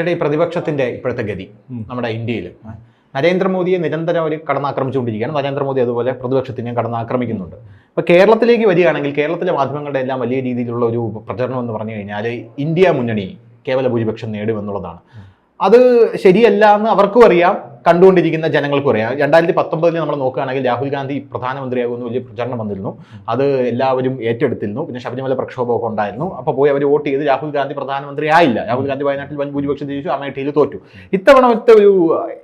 ചേട്ടാ ഈ പ്രതിപക്ഷത്തിന്റെ ഇപ്പോഴത്തെ ഗതി നമ്മുടെ ഇന്ത്യയിൽ. നരേന്ദ്രമോദിയെ നിരന്തരം അവർ കടന്നാക്രമിച്ചുകൊണ്ടിരിക്കുകയാണ്. നരേന്ദ്രമോദി അതുപോലെ പ്രതിപക്ഷത്തിനെയും കടന്നാക്രമിക്കുന്നുണ്ട്. അപ്പോൾ കേരളത്തിലേക്ക് വരികയാണെങ്കിൽ കേരളത്തിലെ മാധ്യമങ്ങളുടെ എല്ലാം വലിയ രീതിയിലുള്ള ഒരു പ്രചരണം എന്ന് പറഞ്ഞു കഴിഞ്ഞാൽ ഇന്ത്യ മുന്നണി കേവല ഭൂരിപക്ഷം നേടുമെന്നുള്ളതാണ്. അത് ശരിയല്ല എന്ന് അവർക്കും അറിയാം. കണ്ടുകൊണ്ടിരിക്കുന്ന ജനങ്ങൾക്ക് പറയാം. രണ്ടായിരത്തി പത്തൊമ്പതിൽ നമ്മൾ നോക്കുകയാണെങ്കിൽ രാഹുൽ ഗാന്ധി പ്രധാനമന്ത്രിയാകുമെന്ന് വലിയ പ്രചരണം വന്നിരുന്നു. അത് എല്ലാവരും ഏറ്റെടുത്തിരുന്നു. പിന്നെ ശബരിമല പ്രക്ഷോഭമൊക്കെ ഉണ്ടായിരുന്നു. അപ്പോൾ പോയി അവർ വോട്ട് ചെയ്ത് രാഹുൽ ഗാന്ധി പ്രധാനമന്ത്രി ആയില്ല. രാഹുൽ ഗാന്ധി വയനാട്ടിൽ വൻ ഭൂരിപക്ഷം ജയിച്ചു. അമേഠിയിൽ തോറ്റു. ഇത്തവണത്തെ ഒരു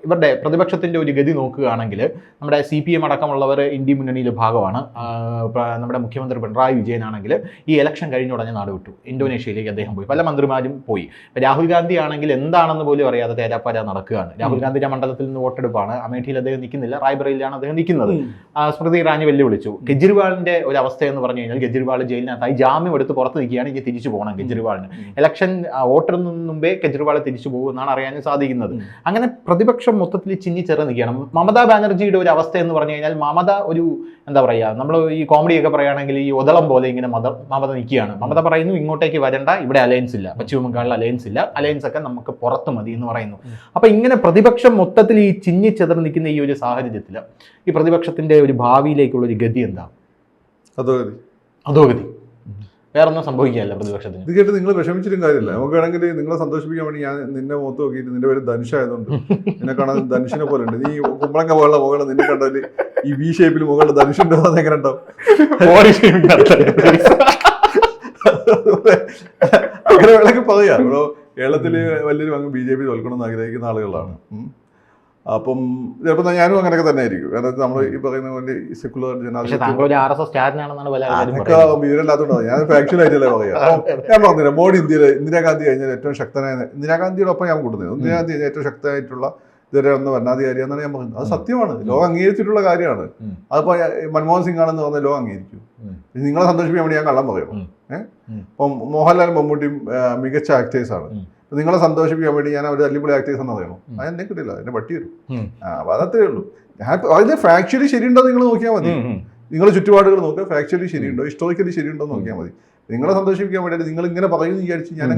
ഇവരുടെ പ്രതിപക്ഷത്തിന്റെ ഒരു ഗതി നോക്കുകയാണെങ്കിൽ നമ്മുടെ സി പി എം അടക്കമുള്ളവർ ഇന്ത്യ മുന്നണിയിലെ ഭാഗമാണ്. നമ്മുടെ മുഖ്യമന്ത്രി പിണറായി വിജയനാണെങ്കിൽ ഈ ഇലക്ഷൻ കഴിഞ്ഞ ഉടനെ നാട് വിട്ടു. ഇന്തോനേഷ്യയിലേക്ക് അദ്ദേഹം പോയി. പല മന്ത്രിമാരും പോയി. രാഹുൽ ഗാന്ധി ആണെങ്കിൽ എന്താണെന്ന് പോലും അറിയാതെ തേരാപ്പാര നടക്കുകയാണ്. രാഹുൽ ഗാന്ധിയുടെ മണ്ഡലത്തിൽ നിന്ന് വോട്ടെടുപ്പാണ്. അമേഠിയിൽ അദ്ദേഹം നിൽക്കുന്നില്ല. റായ്ബറയിലാണ് അദ്ദേഹം നിൽക്കുന്നത്. സ്മൃതി ഇറാനി വെല്ലുവിളിച്ചു. കെജ്രിവാളിന്റെ ഒരു അവസ്ഥ എന്ന് പറഞ്ഞു കഴിഞ്ഞാൽ കെജ്രിവാൾ ജയിലിനകത്തായി ജാമ്യം എടുത്ത് പുറത്ത് നിൽക്കുകയാണ്. ഇനി തിരിച്ചു പോകണം കെജ്രിവാളിന്. ഇലക്ഷൻ വോട്ടെടുന്നതിന് മുമ്പേ കെജ്രിവാൾ തിരിച്ചു പോകും എന്നാണ് അറിയാനും സാധിക്കുന്നത്. അങ്ങനെ പ്രതിപക്ഷം മൊത്തത്തിൽ ചിഞ്ഞി ചെറു നിൽക്കുകയാണ്. മമതാ ബാനർജിയുടെ ഒരു അവസ്ഥ എന്ന് പറഞ്ഞു കഴിഞ്ഞാൽ മമത ഒരു എന്താ പറയുക നമ്മൾ ഈ കോമഡിയൊക്കെ പറയുകയാണെങ്കിൽ ഈ ഒതളം പോലെ ഇങ്ങനെ മത മമത നിൽക്കുകയാണ്. മമത പറയുന്നു ഇങ്ങോട്ടേക്ക് വരണ്ട. ഇവിടെ അലയൻസ് ഇല്ല. പശ്ചിമ ബംഗാളിൽ അലയൻസ് ഇല്ല. അലയൻസ് ഒക്കെ നമുക്ക് പുറത്ത് മതി എന്ന് പറയുന്നു. അപ്പൊ ഇങ്ങനെ പ്രതിപക്ഷം മൊത്തത്തിൽ ഈ ചിഞ്ഞി ചെതറി നിൽക്കുന്ന ഈ ഒരു സാഹചര്യത്തിൽ ഈ പ്രതിപക്ഷത്തിന്റെ ഒരു ഭാവിയിലേക്കുള്ള ഒരു ഗതി എന്താ? അതോഗതി അധോഗതി വേറൊന്നും സംഭവിക്കുകയല്ല പ്രതിപക്ഷത്തിന്. ഇത് കേട്ട് നിങ്ങൾ വിഷമിച്ചിട്ടും കാര്യമില്ല. നമുക്ക് വേണമെങ്കിൽ നിങ്ങളെ സന്തോഷിപ്പിക്കാൻ വേണ്ടി ഞാൻ നിന്നെ മുഖത്ത് നോക്കിയിട്ട് നിന്റെ പേര് ധനുഷ ആയതുകൊണ്ട് നിന്നെ കാണാൻ ധനുഷിനെ പോലെ ഉണ്ട്. നീ കുമ്പളങ്ങ പോലുള്ള മുകളിൽ നിന്നെ കണ്ടാൽ ഈ വി ഷേപ്പിൽ മുകളിൽ ധനുഷിന്റെ അത് എങ്ങനെ ഉണ്ടാവും? അങ്ങനെ വേണമെങ്കിൽ പറയാം. കേരളത്തിൽ വലിയൊരു പങ്ക് ബി ജെ പി തോൽക്കണം എന്ന് ആഗ്രഹിക്കുന്ന ആളുകളാണ്. അപ്പം ചിലപ്പോൾ ഞാനും അങ്ങനെയൊക്കെ തന്നെ ആയിരിക്കും. കാരണം നമ്മൾ ഈ പറയുന്ന പോലെ സെക്യുലർ സെക്കുലർ ജനാധിപത്യം ഞാൻ ഫാക്ച്വൽ ആയിട്ടല്ലേ പറയാം. ഞാൻ പറഞ്ഞില്ല മോഡി ഇന്ത്യയിൽ ഇന്ദിരാഗാന്ധി കഴിഞ്ഞാൽ ഏറ്റവും ശക്തനായ ഇന്ദിരാഗാന്ധിയോടൊപ്പം ഞാൻ കൂടുന്നത്. ഇന്ദിരാഗാന്ധി കഴിഞ്ഞാൽ ഏറ്റവും ശക്തമായിട്ടുള്ള ഇതുവരെ വന്ന എന്നാണ് ഞാൻ പറയുന്നത്. അത് സത്യമാണ്. ലോകം അംഗീകരിച്ചിട്ടുള്ള കാര്യമാണ്. അതിപ്പോ മൻമോഹൻ സിംഗ് ആണെന്ന് പറഞ്ഞാൽ ലോകം അംഗീകരിക്കും. നിങ്ങളെ സന്തോഷിപ്പിക്കാൻ വേണ്ടി ഞാൻ കള്ളം പറയും. ഏഹ്? അപ്പം മോഹൻലാൽ മമ്മൂട്ടിയും മികച്ച ആക്ടേഴ്സ് ആണ്. ഉം. അപ്പൊ നിങ്ങളെ സന്തോഷിപ്പിക്കാൻ വേണ്ടി ഞാൻ അവർ തല്ലിപ്പൊളി ആക്ടേഴ്സ് എന്ന് പറയണം. അത് എന്നെ കിട്ടില്ല എന്നെ പട്ടി വരും. ആ അപ്പൊ അതത്രേ ഉള്ളൂ. ഞാൻ അതിന് ഫാക്ച്വലി ശരിയുണ്ടോ നിങ്ങൾ നോക്കിയാൽ മതി. നിങ്ങൾ ചുറ്റുപാടുകൾ നോക്കുക ഫാക്ച്വലി ശരിയുണ്ടോ ഹിസ്റ്റോറിക്കലി ശരിയുണ്ടോ എന്ന് നോക്കിയാൽ മതി. നിങ്ങളെ സന്തോഷിപ്പിക്കാൻ വേണ്ടിയിട്ട് നിങ്ങൾ ഇങ്ങനെ പറയുമെന്ന് വിചാരിച്ച് ഞാൻ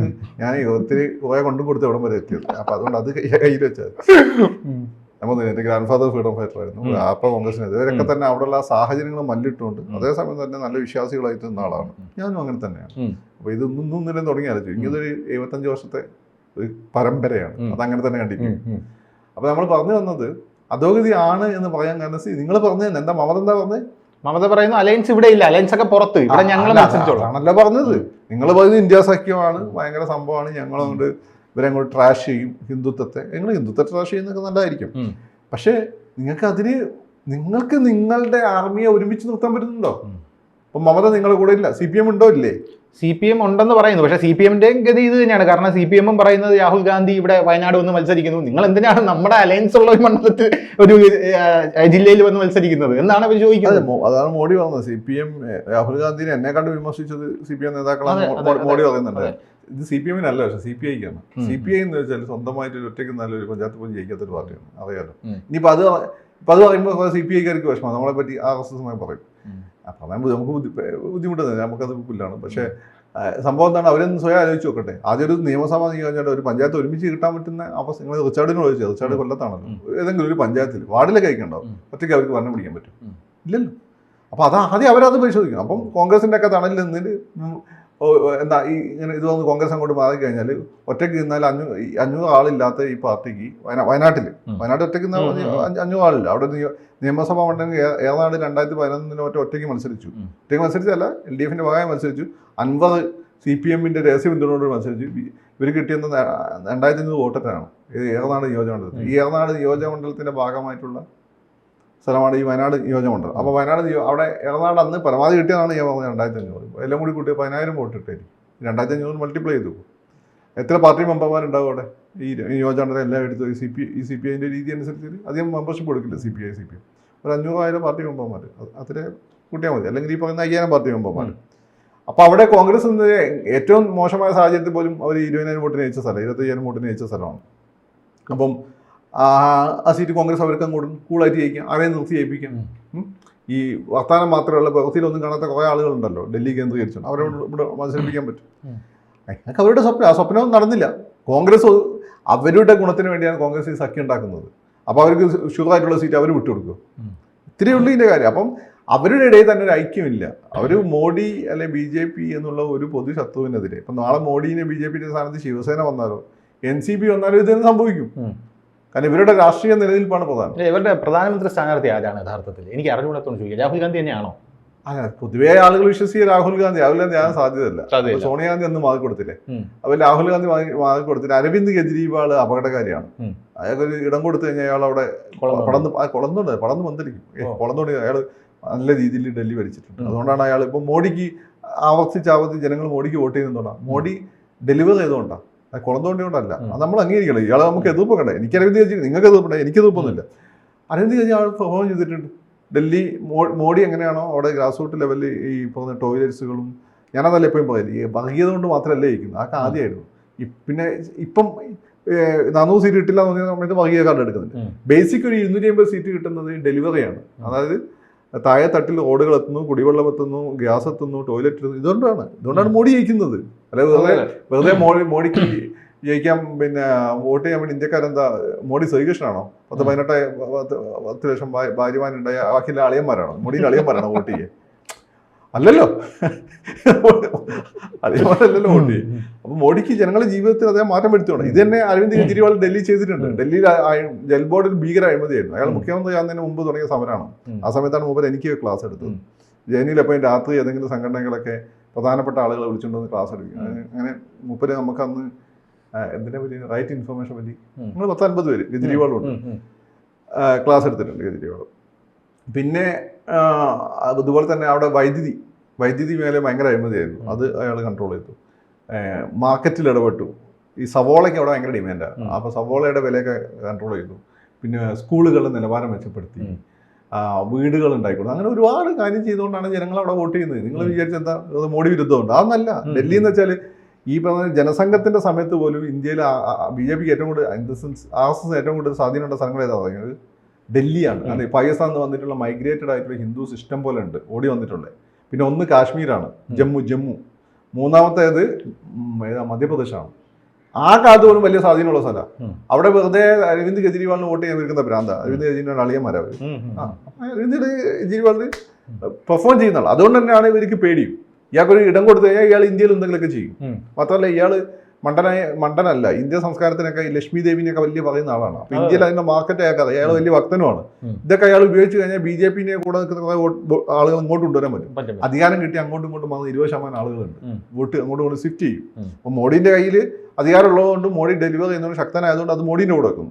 ഞാൻ ഒത്തിരി കുറെ കൊണ്ടും കൊടുത്ത് എവിടം വരെ എത്തിയത്. അപ്പൊ അതുകൊണ്ട് അത് കയ്യിൽ കയ്യിൽ നമ്മൾ എന്റെ ഗ്രാൻഡ് ഫാദർ ഫ്രീഡം ഫൈറ്റർ ആയിരുന്നു. ആപ്പ കോൺഗ്രസിന് ഇവരൊക്കെ തന്നെ അവിടെയുള്ള സാഹചര്യങ്ങൾ മല്ലിട്ടുകൊണ്ട് ഉം. അതേസമയം തന്നെ നല്ല വിശ്വാസികളായിട്ട് നിന്ന ആളാണ്. ഞാനും അങ്ങനെ തന്നെയാണ്. അപ്പോൾ അപ്പൊ ഇത് ഒന്നും നിലം തുടങ്ങിയാലോ ഇങ്ങനൊരു എഴുപത്തഞ്ച് വർഷത്തെ ഒരു പരമ്പരയാണ്. അതങ്ങനെ അത് അങ്ങനെ തന്നെ കണ്ടിരിക്കും. ഉം, ഉം. അപ്പൊ നമ്മൾ പറഞ്ഞു വന്നത് അധോഗതി ആണ് എന്ന് പറയാൻ കാരണം നിങ്ങൾ പറഞ്ഞത് എന്താ? മമത എന്താ പറഞ്ഞത്? മമത പറയുന്നു അലയൻസ് ഇവിടെ ഇല്ല. അലയൻസ് ഒക്കെ പുറത്ത്. ഇവിടെ ഞങ്ങൾ ആണല്ലോ പറഞ്ഞത്. നിങ്ങൾ പറയുന്നത് ഇന്ത്യ സഖ്യമാണ്. ഭയങ്കര സംഭവമാണ്. ഞങ്ങളുണ്ട് അങ്ങോട്ട് ഇവരെ അങ്ങോട്ട് ട്രാഷ് ചെയ്യും ഹിന്ദുത്വത്തെ. നിങ്ങൾ ഹിന്ദുത്വത്തെ ട്രാഷ് ചെയ്യുന്നൊക്കെ നല്ലതായിരിക്കും. പക്ഷേ നിങ്ങൾക്ക് അതിന് നിങ്ങൾക്ക് നിങ്ങളുടെ ആർമിയെ ഒരുമിച്ച് നിർത്താൻ പറ്റുന്നുണ്ടോ? അപ്പം മമത നിങ്ങളുടെ കൂടെ ഇല്ല. സി പി എം ഉണ്ടോ ഇല്ലേ? സി പി എം ഉണ്ടെന്ന് പറയുന്നു. പക്ഷേ സി പി എമ്മിന്റെയും ഗതി ഇത് തന്നെയാണ്. കാരണം സി പി എമ്മും പറയുന്നത് രാഹുൽ ഗാന്ധി ഇവിടെ വയനാട് വന്ന് മത്സരിക്കുന്നു. നിങ്ങൾ എന്തിനാണ് നമ്മുടെ അലയൻസ് ഉള്ള ഒരു മണ്ഡലത്തിൽ ഒരു ജില്ലയിൽ വന്ന് മത്സരിക്കുന്നത്? എന്നാണ് അവർ ചോദിക്കുന്നത്. അതാണ് മോഡി പറഞ്ഞത്. സി പി എം രാഹുൽ ഗാന്ധിനെ എന്നെ കണ്ട് വിമർശിച്ചത് സി പി എം നേതാക്കളാണ് മോഡി. പറയുന്നുണ്ട്. ഇത് സി പി എമ്മിനല്ല പക്ഷെ സി പി ഐക്കാണ്. സി പി ഐ എന്ന് വെച്ചാൽ സ്വന്തമായിട്ട് ഒരു ഒറ്റയ്ക്ക് നല്ലൊരു പഞ്ചായത്ത് പോലും ജയിക്കാത്തൊരു പാർട്ടിയാണ്. അറിയാലോ. ഇനിയിപ്പോൾ അത് ഇപ്പം അത് പറയുമ്പോൾ സി പി ഐക്കാർക്ക് വിഷമം. നമ്മളെ പറ്റി ആർ എസ് എസ് പറയും. അപ്പോൾ അപ്പം നമുക്ക് ബുദ്ധി ബുദ്ധിമുട്ടുന്നത് നമുക്കത് പുല്ലാണ്. പക്ഷേ സംഭവം എന്താണ്? അവരൊന്ന് സ്വയം ആലോചിച്ച് നോക്കട്ടെ. ആദ്യം ഒരു നിയമസഭ നിയോജനം ഒരു പഞ്ചായത്ത് ഒരുമിച്ച് കിട്ടാൻ പറ്റുന്ന അവസ്ഥ നിങ്ങൾ റിച്ചാർഡിനോട് ചോദിച്ചത്. റിച്ചാർഡ്. കൊല്ലത്താണല്ലോ. ഏതെങ്കിലും ഒരു പഞ്ചായത്തിൽ വാർഡിലൊക്കെ കഴിക്കണ്ടാവും. ഒറ്റയ്ക്ക് അവർക്ക് ഭരണം പിടിക്കാൻ പറ്റും. ഇല്ലല്ലോ. അപ്പോൾ അത് ആദ്യം അവരത് പരിശോധിക്കണം. അപ്പം കോൺഗ്രസിന്റെ ഒക്കെ തണലിൽ നിന്നിട്ട് എന്താ ഈ ഇങ്ങനെ ഇത് വന്ന് കോൺഗ്രസ് അങ്ങോട്ട് മാറി കഴിഞ്ഞാൽ ഒറ്റയ്ക്ക് നിന്നാൽ അഞ്ഞൂ അഞ്ഞൂറ് ആളില്ലാത്ത ഈ പാർട്ടിക്ക് വയനാ വയനാട്ടിൽ. വയനാട് ഒറ്റയ്ക്ക് നിന്നാൽ. അഞ്ഞൂറ് ആളില്ല. അവിടെ നിയോ- നിയമസഭാ മണ്ഡലം ഏതാണ്ട് ഏറനാട് രണ്ടായിരത്തി പതിനൊന്നിന് ഒറ്റ ഒറ്റയ്ക്ക് മത്സരിച്ചു. ഒറ്റയ്ക്ക് മത്സരിച്ചല്ല എൽ ഡി എഫിന്റെ ഭാഗമായി മത്സരിച്ചു. അൻപത് സി പി എമ്മിന്റെ രഹസ്യ പിന്തുണയോട് മത്സരിച്ചു. ഇവർ കിട്ടിയത് ന- രണ്ടായിരത്തി അഞ്ഞൂറ് വോട്ടറ്റാണ് ഇത് ഏറനാട് നിയോജകമണ്ഡലത്തിൽ ഈ ഏറനാട് നിയോജകമണ്ഡലത്തിന്റെ ഭാഗമായിട്ടുള്ള സ്ഥലമാണ് ഈ വയനാട് നിയോജകമണ്ഡലം. അപ്പോൾ വയനാട് അവിടെ ഏറനാട് അന്ന് പരമാവധി കിട്ടിയതാണ് ഞാൻ പറഞ്ഞത് രണ്ടായിരത്തി അഞ്ഞൂറ് എല്ലാം കൂടി കൂട്ടി പതിനായിരം വോട്ട് ഇട്ടായിരിക്കും രണ്ടായിരത്തി അഞ്ഞൂറ് മൾട്ടിപ്ലൈ ചെയ്തു. എത്ര പാർട്ടി മെമ്പർമാരുണ്ടാവും അവിടെ? ഈ നിയോജകമണ്ഡലം എല്ലാം എടുത്തു ഈ സി പി ഈ സി പി ഐന്റെ രീതി അനുസരിച്ച് അധികം മെമ്പർഷിപ്പ് കൊടുക്കില്ല C P I C P I. ഒരു അഞ്ഞൂറായിരം പാർട്ടി മെമ്പർമാർ അത്രേ കൂട്ടിയാൽ മതി. അല്ലെങ്കിൽ ഈ പറയുന്ന അയ്യായിരം പാർട്ടി മെമ്പർമാർ അപ്പോൾ അവിടെ കോൺഗ്രസ് ഇന്ന് ഏറ്റവും മോശമായ സാഹചര്യത്തിൽ പോലും അവർ ഇരുപതിനായിരം വോട്ടിന് ജയിച്ച സ്ഥലം ഇരുപത്തയ്യായിരം വോട്ടിന് ജയിച്ച സ്ഥലമാണ്. അപ്പം ആ സീറ്റ് കോൺഗ്രസ് അവർക്ക് അങ്ങോട്ട് കൂളായിട്ട് ജയിക്കാം. അവരെ നിർത്തി ജയിപ്പിക്കാം. ഈ വർത്തമാനം മാത്രമല്ല പ്രവൃത്തിയിലൊന്നും കാണാത്ത കുറേ ആളുകളുണ്ടല്ലോ ഡൽഹി കേന്ദ്രീകരിച്ചു അവരെ ഇവിടെ മത്സരിപ്പിക്കാൻ പറ്റും. അതൊക്കെ അവരുടെ സ്വപ്നം. ആ സ്വപ്നം നടന്നില്ല. കോൺഗ്രസ് അവരുടെ ഗുണത്തിന് വേണ്ടിയാണ് കോൺഗ്രസ് ഈ സഖ്യം ഉണ്ടാക്കുന്നത്. അപ്പോൾ അവർക്ക് ഷുഗറായിട്ടുള്ള സീറ്റ് അവർ വിട്ടുകൊടുക്കും. കൊടുക്കും ഇത്രയേ ഉള്ളൂ ഇതിന്റെ കാര്യം. അപ്പം അവരുടെ ഇടയിൽ തന്നെ ഒരു ഐക്യമില്ല. അവർ മോഡി അല്ലെ ബി ജെ പി എന്നുള്ള ഒരു പൊതു ശത്രുവിനെതിരെ ഇപ്പം നാളെ മോഡീനെ ബി ജെ പിയുടെ സ്ഥാനത്ത് ശിവസേന വന്നാലോ എൻ സി പി വന്നാലോ ഇതെന്ന് സംഭവിക്കും. കാരണം ഇവരുടെ രാഷ്ട്രീയ നിലനിൽപ്പാണ് പ്രധാനം. ഇവരുടെ പ്രധാനമന്ത്രി സ്ഥാനാർത്ഥി ആരാണ് യഥാർത്ഥത്തിൽ? എനിക്ക് അറിഞ്ഞുകൂടത്തോന്ന് ചോദിക്കുക രാഹുൽ ഗാന്ധി തന്നെയാണോ? അങ്ങനെ പൊതുവേ ആളുകൾ വിശ്വസിക്കുക രാഹുൽ ഗാന്ധി. രാഹുൽ ഗാന്ധി ആകാൻ സാധ്യതയല്ല. സോണിയാഗാന്ധി അന്ന് മാറി കൊടുത്തില്ലേ. അപ്പൊ രാഹുൽ ഗാന്ധി മാറി കൊടുത്തില്ല അരവിന്ദ് കെജ്രിവാൾ അപകടകാരിയാണ്. അയാൾക്ക് ഒരു ഇടം കൊടുത്തു കഴിഞ്ഞാൽ അയാൾ അവിടെ പടന്ന് കൊളന്നുണ്ട് പടന്ന് വന്നിരിക്കും ഓ. കൊളന്നുകൊണ്ട് അയാൾ നല്ല രീതിയിൽ ഡൽഹി ഭരിച്ചിട്ടുണ്ട്. അതുകൊണ്ടാണ് അയാൾ ഇപ്പൊ മോഡിക്ക് ആവർത്തിച്ച് ആവർത്തിച്ച് ജനങ്ങൾ മോഡിക്ക് വോട്ട് ചെയ്യുന്നതുകൊണ്ടാണ്. മോഡി ഡെലിവർ ചെയ്തുകൊണ്ടാണ് അത് കുളന്തോണ്ടിയോണ്ടല്ല ഉം. അത് നമ്മൾ അംഗീകരിക്കണം. ഇയാളെ നമുക്ക് എതിർപ്പ് കണ്ടേ എനിക്ക് അരവിന്ദ് കെജ്രിവാൾ നിങ്ങൾക്ക് എതിർപ്പുണ്ട് എനിക്ക് എതിർപ്പൊന്നുമില്ല അരവിന്ദ് കെജ്രിവാൾ പെർഫോം ചെയ്തിട്ടുണ്ട്. ഡൽഹി മോ- മോഡി എങ്ങനെയാണോ അവിടെ ഗ്രാസ് റൂട്ട് ലെവലിൽ ഈ പോകുന്ന ടോയ്ലറ്റ്സുകളും ഞാനതല്ല എപ്പോഴും പറയുന്നത്. ഈ വർഗീയത കൊണ്ട് മാത്രമല്ല ഇരിക്കുന്നത് അതൊക്കെ ആദ്യമായിരുന്നു. പിന്നെ ഇപ്പം നാനൂറ് സീറ്റ് കിട്ടില്ല എന്ന് പറഞ്ഞ സമയത്ത് വർഗീയ കാർഡ് എടുക്കുന്നുണ്ട്. ബേസിക് ഒരു ഇരുന്നൂറ്റി അമ്പത് സീറ്റ് കിട്ടുന്നത് ഡെലിവറിയാണ് അതായത് താഴെ തട്ടിൽ റോഡുകൾ എത്തുന്നു കുടിവെള്ളം എത്തുന്നു ഗ്യാസ് എത്തുന്നു ടോയ്ലറ്റ് എത്തുന്നു. ഇതുകൊണ്ടാണ്. ഇതുകൊണ്ടാണ് മോഡി ജയിക്കുന്നത്. അല്ലെ വെറുതെ വെറുതെ മോഡി മോഡിക്ക് ജയിക്കാൻ പിന്നെ വോട്ട് ചെയ്യാൻ വേണ്ടി ഇന്ത്യക്കാരെന്താ? മോഡി ശ്രീകൃഷ്ണനാണോ? പത്ത് പതിനെട്ട് പത്ത് പത്ത് ലക്ഷം ഭാര്യമാരുണ്ടായ ബാക്കിയുള്ള അളിയന്മാരാണോ? മോഡിയുടെ അളിയന്മാരാണോ വോട്ട് ചെയ്യാൻ? അല്ലല്ലോ. അളിയന്മാരല്ലല്ലോ മോഡി. അപ്പൊ മോഡിക്ക് ജനങ്ങളുടെ ജീവിതത്തിൽ അതേ മാറ്റം വരുത്തുകയാണ് ഇത് തന്നെ അരവിന്ദ് കെജ്രിവാൾ ഡൽഹി ചെയ്തിട്ടുണ്ട്. ഡൽഹിയിൽ ജൽ ബോർഡിൽ ഭീകര അഴിമതിയായിരുന്നു അയാൾ ഉം. മുഖ്യമന്ത്രി ആകുന്നതിന് മുമ്പ് തുടങ്ങിയ സമരമാണ് ആ സമയത്താണ് മൂപ്പർ എനിക്ക് ക്ലാസ് എടുത്തത്. ഉം. അപ്പോൾ രാത്രി ഏതെങ്കിലും സംഘടനകളൊക്കെ പ്രധാനപ്പെട്ട ആളുകളെ വിളിച്ചുകൊണ്ടുവന്ന് ക്ലാസ് എടുക്കും അങ്ങനെ- മുപ്പര് നമുക്ക് അന്ന് എന്തിനെ പറ്റി? റൈറ്റ് ഇൻഫർമേഷൻ പറ്റി. നമ്മൾ പത്തൻപത് പേര്. കെജ്രിവാളും ഉണ്ട് ഉം, ഉം. ആ, ക്ലാസ് എടുത്തിട്ടുണ്ട് കെജ്രിവാൾ. പിന്നെ അതുപോലെ തന്നെ അവിടെ വൈദ്യുതി വൈദ്യുതി മേലെ ഭയങ്കര അഴിമതിയായിരുന്നു. അത് അയാൾ കൺട്രോൾ ചെയ്തു. മാർക്കറ്റിൽ ഇടപെട്ടു. ഈ സവോളയ്ക്ക് അവിടെ ഭയങ്കര ഡിമാൻഡാണ് അപ്പോൾ സവോളയുടെ വിലയൊക്കെ കൺട്രോൾ ചെയ്തു. പിന്നെ സ്കൂളുകളുടെ നിലവാരം മെച്ചപ്പെടുത്തി. ആ, വീടുകൾ ഉണ്ടായിക്കൊള്ളു അങ്ങനെ ഒരുപാട് കാര്യം ചെയ്തുകൊണ്ടാണ് ജനങ്ങൾ അവിടെ വോട്ട് ചെയ്യുന്നത്. നിങ്ങൾ വിചാരിച്ച എന്താ? അത് മോഡി വിരുദ്ധമുണ്ട്. അതൊന്നല്ല. ഡൽഹി എന്ന് വെച്ചാൽ ഈ പറഞ്ഞ ജനസംഘത്തിന്റെ സമയത്ത് പോലും ഇന്ത്യയിൽ ബി ജെ പിക്ക് ഏറ്റവും കൂടുതൽ in the sense R S S ഏറ്റവും കൂടുതൽ സ്വാധീനമുള്ള സ്ഥലങ്ങൾ ഏതാ പറയുന്നത്? ഡൽഹിയാണ്. അതെ പാകിസ്ഥാനിൽ നിന്ന് വന്നിട്ടുള്ള മൈഗ്രേറ്റഡ് ആയിട്ടുള്ള ഹിന്ദു സിസ്റ്റം പോലെ ഉണ്ട്. ഓടി വന്നിട്ടുള്ളത് പിന്നെ ഒന്ന് കാശ്മീരാണ്. ജമ്മു ജമ്മു. മൂന്നാമത്തേത് മധ്യപ്രദേശാണ്. ആ കാലത്ത് പോലും വലിയ സ്വാധീനമുള്ള സ്ഥലമാണ് അവിടെ വെറുതെ അരവിന്ദ് കെജ്രിവാളിന് വോട്ട് ചെയ്യാൻ വരുന്ന ഭ്രാന്ത. അരവിന്ദ് കെജ്രിവാൾ അളിയന്മാരാ അവർ. അരവിന്ദ് കെജ്രിവാളിന് പെർഫോം ചെയ്യുന്നതാണ്. അതുകൊണ്ട് തന്നെയാണ് ഇവർക്ക് പേടിയും. ഇയാൾക്കൊരു ഇടം കൊടുത്തു കഴിഞ്ഞാൽ ഇയാൾ ഇന്ത്യയിൽ എന്തെങ്കിലുമൊക്കെ ചെയ്യും. മാത്രമല്ല ഇയാൾ മണ്ടനായ മണ്ടനല്ല ഇന്ത്യ സംസ്കാരത്തിനൊക്കെ ലക്ഷ്മി ദേവിനെയൊക്കെ വലിയ പറയുന്ന ആളാണ്. അപ്പൊ. ഇന്ത്യയിൽ അതിന്റെ മാർക്കറ്റ് അയാൾക്കത് അയാൾ വലിയ ഭക്തനുമാണ്. ഇതൊക്കെ അയാൾ ഉപയോഗിച്ച് കഴിഞ്ഞാൽ ബി ജെ പിന്നെ കൂടെ നിൽക്കുന്ന കുറെ ആളുകൾ ഇങ്ങോട്ട് കൊണ്ടുവരാൻ പറ്റും. അധികാരം കിട്ടി അങ്ങോട്ടും ഇങ്ങോട്ടും വന്ന് ഇരുപത് ശതമാനം ആളുകളുണ്ട്. വോട്ട് അങ്ങോട്ടും ഇങ്ങോട്ട് സ്വിഫ്റ്റ് ചെയ്യും. അപ്പൊ മോഡിന്റെ കയ്യിൽ അധികാരം ഉള്ളതുകൊണ്ട് മോഡി ഡെലിവർ ചെയ്യുന്നതുകൊണ്ട് ശക്തനായതുകൊണ്ട് അത് മോഡിന്റെ കൂടെ വെക്കും.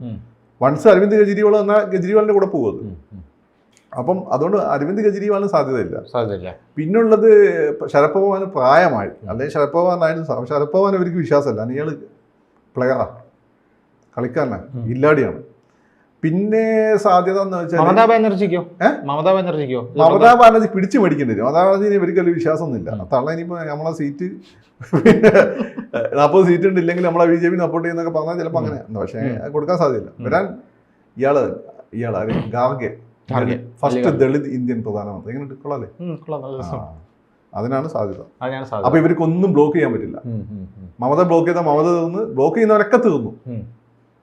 വൺസ് അരവിന്ദ് കെജ്രിവാൾ എന്നാൽ കെജ്രിവാളിന്റെ കൂടെ പോകും. അപ്പം അതുകൊണ്ട് അരവിന്ദ് കെജ്രിവാളിന് സാധ്യതയില്ല. സാധ്യതയില്ല. പിന്നുള്ളത് ശരത് പവാന് പ്രായമായി. അല്ലെങ്കിൽ ശരത് പവാൻ ആയിരുന്നു. ശരത് പവാൻ അവർക്ക് വിശ്വാസമല്ല. ഇയാൾ പ്ലെയറാ കളിക്കാരനാ. ഇല്ലാടിയാണ്. പിന്നെ സാധ്യത എന്ന് വെച്ചാൽ മമതാ ബാനർജിക്കോ? മമതാ ബാനർജിക്കോ? മമതാ ബാനർജി പിടിച്ചു മേടിക്കേണ്ടി വരും. മമതാ ബാനർജിന് ഇവർക്ക് വലിയ വിശ്വാസമൊന്നുമില്ല. തള്ള ഇനിയിപ്പോൾ നമ്മളെ സീറ്റ് നാൽപ്പത് സീറ്റ് ഉണ്ട് ഇല്ലെങ്കിൽ നമ്മളെ ബി ജെ പി സപ്പോർട്ട് ചെയ്യുന്നൊക്കെ പറഞ്ഞാൽ ചിലപ്പോൾ അങ്ങനെ. പക്ഷേ. കൊടുക്കാൻ സാധ്യതയില്ല. വരാൻ ഇയാൾ ഇയാൾ ആര് ഗാർഗെ. ഫസ്റ്റ് ദളിത് ഇന്ത്യൻ പ്രധാനമന്ത്രി. എങ്ങനെ കൊള്ളാലേ. അതിനാണ് സാധ്യത. അപ്പൊ ഇവർക്ക് ഇവർക്കൊന്നും ബ്ലോക്ക് ചെയ്യാൻ പറ്റില്ല. മമത ബ്ലോക്ക് ചെയ്താൽ മമത തീർന്ന് ബ്ലോക്ക് ചെയ്യുന്നവരൊക്കെ തീർന്നു.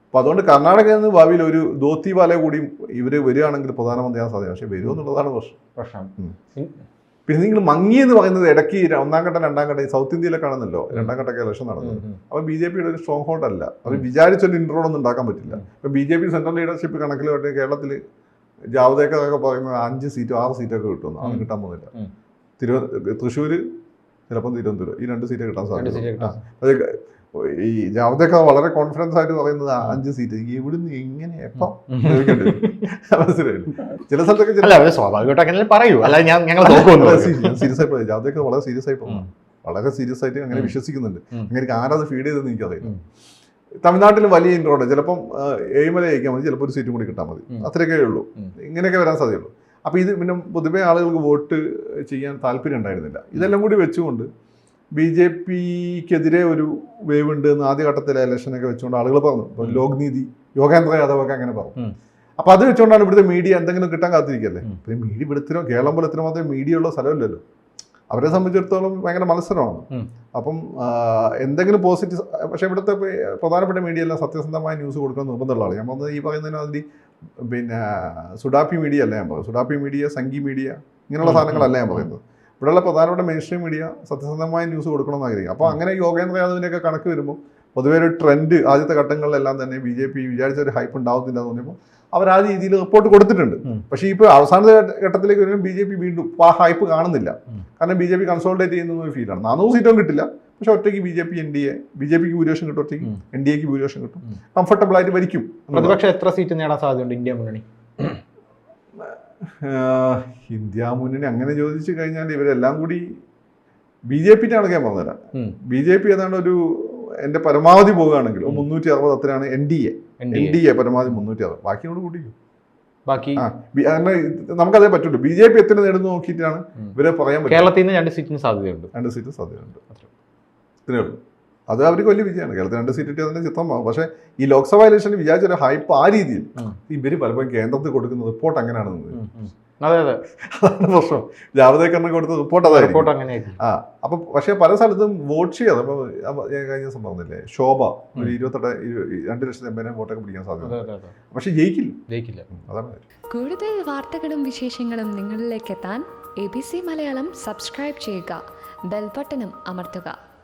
അപ്പൊ അതുകൊണ്ട് കർണാടകയിൽ നിന്ന് ഭാവിയിൽ ഒരു ധോത്തി വാല കൂടി ഇവർ വരികയാണെങ്കിൽ പ്രധാനമന്ത്രിയാൻ സാധ്യത. പക്ഷെ വരുമോ എന്നുള്ളതാണ് പ്രശ്നം. പിന്നെ നിങ്ങൾ മങ്ങി എന്ന് പറയുന്നത് ഇടയ്ക്ക് ഒന്നാം ഘട്ടം രണ്ടാം ഘട്ടം സൗത്ത് ഇന്ത്യയിലൊക്കെ ആണെന്നല്ലോ. രണ്ടാം ഘട്ടമൊക്കെ ഇലക്ഷൻ നടന്നത്. അപ്പോൾ ബി ജെ പിയുടെ ഒരു സ്ട്രോങ് ഹോൾഡ് അല്ല. അവർ വിചാരിച്ചൊരു ഇൻട്രോ ഒന്നും ഉണ്ടാക്കാൻ പറ്റില്ല. ഇപ്പൊ B J P central leadership കണക്കിൽ കേരളത്തിൽ ജാവദേക്കർ എന്നൊക്കെ പറയുന്നത് അഞ്ച് സീറ്റോ ആറ് സീറ്റൊക്കെ കിട്ടുന്നു അത്. കിട്ടാൻ പോകുന്നില്ല. തിരുവ തൃശ്ശൂര് ചിലപ്പം തിരുവനന്തപുരം ഈ രണ്ട് സീറ്റ് കിട്ടാൻ സാധിക്കും സാധ്യത ഈ ജാവദേക്കർ വളരെ കോൺഫിഡൻസ് ആയിട്ട് പറയുന്നത് അഞ്ച് സീറ്റ് ഇവിടുന്ന് എങ്ങനെ എപ്പം? ചില സ്ഥലത്തൊക്കെ സ്വാഭാവികമായിട്ട് പറയൂ അല്ല ഞാൻ ഞങ്ങൾ. സീരിയസ് ജാവദേക്കർ വളരെ സീരിയസ് ആയി പോകുന്നു ഉം. വളരെ സീരിയസ് ആയിട്ട് അങ്ങനെ. വിശ്വസിക്കുന്നുണ്ട്. അങ്ങനെ ആരത് ഫീഡ് ചെയ്തെന്ന് എനിക്കറിയില്ല. തമിഴ്നാട്ടിൽ വലിയ ഇൻട്രോഡ് ചിലപ്പം ഏഴിമല ജയിക്കാൻ മതി ചിലപ്പോൾ ഒരു സീറ്റും കൂടി കിട്ടാൻ മതി. അത്രയൊക്കെ ഉള്ളൂ. ഇങ്ങനെയൊക്കെ വരാൻ സാധ്യതയുള്ളൂ. അപ്പോൾ ഇത് പിന്നെ പൊതുവേ ആളുകൾക്ക് വോട്ട് ചെയ്യാൻ താല്പര്യം ഉണ്ടായിരുന്നില്ല. ഇതെല്ലാം കൂടി വെച്ചുകൊണ്ട് ബി ജെ പിക്കെതിരെ ഒരു വേവ് ഉണ്ട് എന്ന് ആദ്യഘട്ടത്തിലെ ഇലക്ഷനൊക്കെ വെച്ചുകൊണ്ട് ആളുകൾ പറഞ്ഞു. ഇപ്പോൾ ലോക്നീതി ലോക് നീതി യോഗേന്ദ്ര യാദവ് ഒക്കെ അങ്ങനെ പറഞ്ഞു. അപ്പോൾ അത് വെച്ചുകൊണ്ടാണ് ഇവിടുത്തെ മീഡിയ എന്തെങ്കിലും കിട്ടാൻ കാത്തിരിക്കല്ലേ. പിന്നെ മീഡിയ ഇവിടുത്തെ കേരളം പോലെ ഇത്ര മാത്രമേ മീഡിയ ഉള്ള സ്ഥലമില്ലല്ലോ. അവരെ സംബന്ധിച്ചിടത്തോളം ഭയങ്കര മത്സരമാണ്. അപ്പം എന്തെങ്കിലും പോസിറ്റീവ് പക്ഷേ ഇവിടുത്തെ പ്രധാനപ്പെട്ട മീഡിയ എല്ലാം സത്യസന്ധമായ ന്യൂസ് കൊടുക്കാൻ നിർബന്ധമുള്ള ആളാണ്. ഞാൻ പറഞ്ഞത് ഈ പറയുന്നതിന് അതിന്റെ പിന്നെ സുഡാപ്പി മീഡിയ അല്ല ഞാൻ പറയുന്നത്. സുഡാപ്പി മീഡിയ സംഗി മീഡിയ ഇങ്ങനെയുള്ള സാധനങ്ങളല്ല ഞാൻ പറയുന്നത്. ഇവിടെയുള്ള പ്രധാനപ്പെട്ട മെയിൻ സ്ട്രീം മീഡിയ സത്യസന്ധമായ ന്യൂസ് കൊടുക്കണം എന്ന് ആഗ്രഹിക്കും അപ്പോൾ അങ്ങനെ യോഗേന്ദ്ര യാദവിന്റെയൊക്കെ കണക്ക് വരുമ്പോൾ പൊതുവേ ഒരു ട്രെൻഡ് ആദ്യത്തെ ഘട്ടങ്ങളിലെല്ലാം തന്നെ ബി ജെ പി വിചാരിച്ച ഒരു ഹൈപ്പ് ഉണ്ടാവുന്നില്ല എന്ന് പറഞ്ഞപ്പോൾ അവർ ആ രീതിയിൽ റിപ്പോർട്ട് കൊടുത്തിട്ടുണ്ട്. പക്ഷേ ഇപ്പോൾ അവസാന ഘട്ടത്തിലേക്ക് വരുമ്പോൾ ബി ജെ പി വീണ്ടും ആ ഹൈപ്പ് കാണുന്നില്ല. കാരണം ബി ജെ പി കൺസോൾട്ടേറ്റ് ചെയ്യുന്ന ഒരു ഫീലാണ് നാനൂറ് സീറ്റും കിട്ടില്ല. പക്ഷെ ഒറ്റയ്ക്ക് B J P N D A B J പിക്ക് ഭൂരിപക്ഷം കിട്ടും ഒറ്റയ്ക്ക്. എൻ ഡി എക്ക് ഭൂരിപക്ഷം കിട്ടും. കംഫർട്ടബിൾ ആയിട്ട് വരിക്കും. പ്രതിപക്ഷം എത്ര സീറ്റ് നേടാൻ സാധ്യതയുണ്ട് ഇന്ത്യ മുന്നണി? ഇന്ത്യ മുന്നണി അങ്ങനെ ചോദിച്ചു കഴിഞ്ഞാൽ ഇവരെല്ലാം കൂടി ബി ജെ പിന്റെ കണക്ക് ഞാൻ പറഞ്ഞുതരാം ബി ജെ പി ഏതാണ്ട് ഒരു എന്റെ പരമാവധി പോവുകയാണെങ്കിൽ. മുന്നൂറ്റി അറുപത് അത്രയാണ് N D A. N N D A പരമാവധി മുന്നൂറ്റി അറുപത് ബാക്കിയോട് കൂട്ടിക്കും. ബാക്കി? നമുക്കതേ പറ്റുള്ളൂ. ബി ജെ പി എത്ര നേടുന്നു നോക്കിയിട്ടാണ്. ഇവരെ പറയാൻ പറ്റും കേരളത്തിൽ നിന്ന് രണ്ട് സീറ്റിന് സാധ്യതയുണ്ട്. രണ്ട് സീറ്റ് സാധ്യതയുണ്ട്. ഇത്രയേ ഇത്രേ ഉള്ളൂ. അത് അവർക്ക് വലിയ വിജയമാണ്. കേരളത്തിൽ രണ്ട് സീറ്റ് കിട്ടിയതിന്റെ ചിത്രമാകും പക്ഷേ ഈ ലോക്സഭാ ഇലക്ഷനിൽ വിചാരിച്ച ഒരു ഹൈപ്പ് ആ രീതിയിൽ. ഇവർ പലപ്പോഴും കേന്ദ്രത്തിൽ കൊടുക്കുന്ന റിപ്പോർട്ട് അങ്ങനെയാണെന്ന്. അതെ അതെ. അതാണ് പ്രശ്നം. ജാവദേക്കറിന് കൊടുത്ത റിപ്പോർട്ട് അതായത് റിപ്പോർട്ട് അങ്ങനെയായിരിക്കും. ആ അപ്പൊ പക്ഷേ പല സ്ഥലത്തും വോട്ട് ചെയ്യാതെ ഞാൻ കഴിഞ്ഞ ദിവസം പറഞ്ഞില്ലേ ശോഭ ഒരു ഇരുപത്തെട്ട് ഇരു- രണ്ട് ലക്ഷത്തി എൺപതിനായിരം വോട്ടൊക്കെ പിടിക്കാൻ സാധ്യത. അതെ അതെ അതെ. പക്ഷെ ജയിക്കില്ല. ജയിക്കില്ല. അതാണ് കൂടുതൽ വാർത്തകളും വിശേഷങ്ങളും നിങ്ങളിലേക്ക് എത്താൻ A B C Malayalam subscribe ചെയ്യുക. ബെൽബട്ടനും അമർത്തുക.